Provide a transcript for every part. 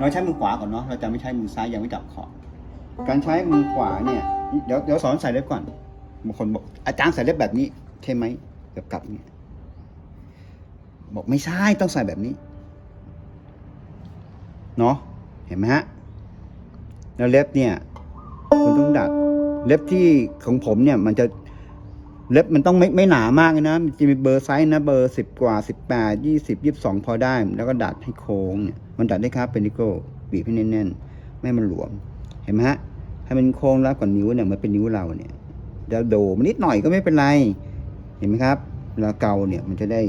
เราใช้มือขวาก่อนเนาะ เราจะไม่ใช้มือซ้ายยังไม่จับขอบการใช้มือขวาเนี่ย เดี๋ยวเดี๋ยวสอนใส่เล็บก่อนบางคนบอกอาจารย์ใส่เล็บแบบนี้ใช่ไหมแบบกลับเนี่ยบอกไม่ใช่ต้องใส่แบบนี้ เนาะเห็นไหมฮะ แล้วเล็บเนี่ยคุณต้องดัด เล็บที่ของผมเนี่ยมันจะ เล็บมันต้องไม่ไม่หนามากนะจะมีเบอร์ไซส์นะเบอร์สิบกว่าสิบแปดยี่สิบยี่สิบสองพอได้ แล้วก็ดัดให้โค้งเนี่ยมันดัดได้ครับเป็นนิโก้บีบให้แน่นๆไม่มันหลวม เห็นไหมฮะให้มันโค้งแล้วกว่านิ้วเนี่ยมันเป็นนิ้วเราเนี่ยแล้วโดมันนิดหน่อยก็ไม่เป็นไร เห็นไหมครับเวลาเกาเนี่ยมันจะได้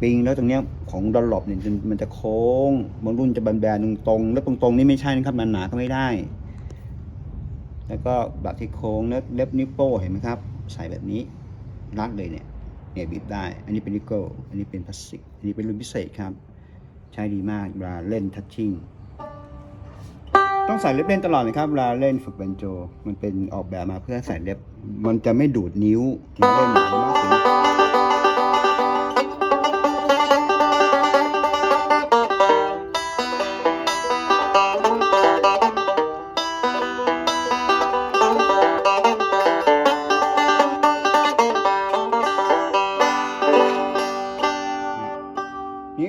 ปิงแล้วตรงเนี้ยของดอลลอปเนี่ยมันจะโค้งบางรุ่นจะแบนๆตรงๆแล้วตรงๆนี่ไม่ใช่นะครับหนาๆก็ไม่ได้ แล้วก็แบบที่โค้งแล้วเล็บนิ้วโป้เห็นไหมครับ ใส่แบบนี้รัดเลยเนี่ยเนี่ยบีบได้ อันนี้เป็นนิโก้อันนี้เป็นพลาสติก อันนี้เป็นรุ่นพิเศษครับ ใช้ดีมากเวลาเล่นทัชชิ่ง ต้องใส่เล็บเล่นตลอดเลยครับเวลาเล่นฝึกเบนโจ มันเป็นออกแบบมาเพื่อใส่เล็บ มันจะไม่ดูดนิ้วที่เล่นมากเล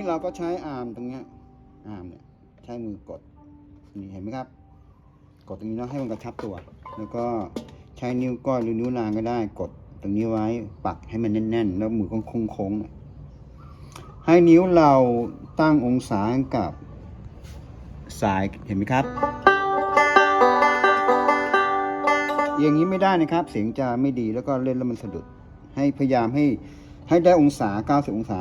เราก็ใช้อาร์มตรงเนี้ยอาร์มเนี่ยใช้มือกดนี่เห็นไหมครับ กดตรงนี้เนาะให้มันกระชับตัว แล้วก็ใช้นิ้วก้อยหรือนิ้วนางก็ได้ กดตรงนี้ไว้ปักให้มันแน่นๆ แล้วมือก็โค้งๆให้นิ้วเราตั้งองศากับสายเห็นไหมครับอย่างนี้ไม่ได้นะครับ เสียงจะไม่ดีแล้วก็เล่นแล้วมันสะดุด ให้พยายามให้ให้ได้องศา 90 องศา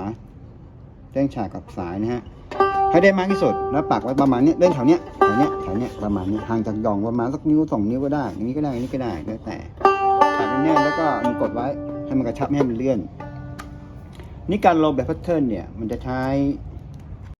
แจ้งฉากกับสายนะฮะให้ได้มากที่สุดแล้วปักไว้ประมาณนี้เล่นแถวเนี้ยแถวเนี้ยแถวเนี้ยประมาณนี้ห่างจากหย่องประมาณสักนิ้วสองนิ้วก็ได้อย่างนี้ก็ได้อย่างนี้ก็ได้แล้วแต่ปักแน่นแล้วก็มือกดไว้ให้มันกระชับไม่ให้มันเลื่อนนี่การลงแบบแพทเทิร์นเนี่ยมันจะใช้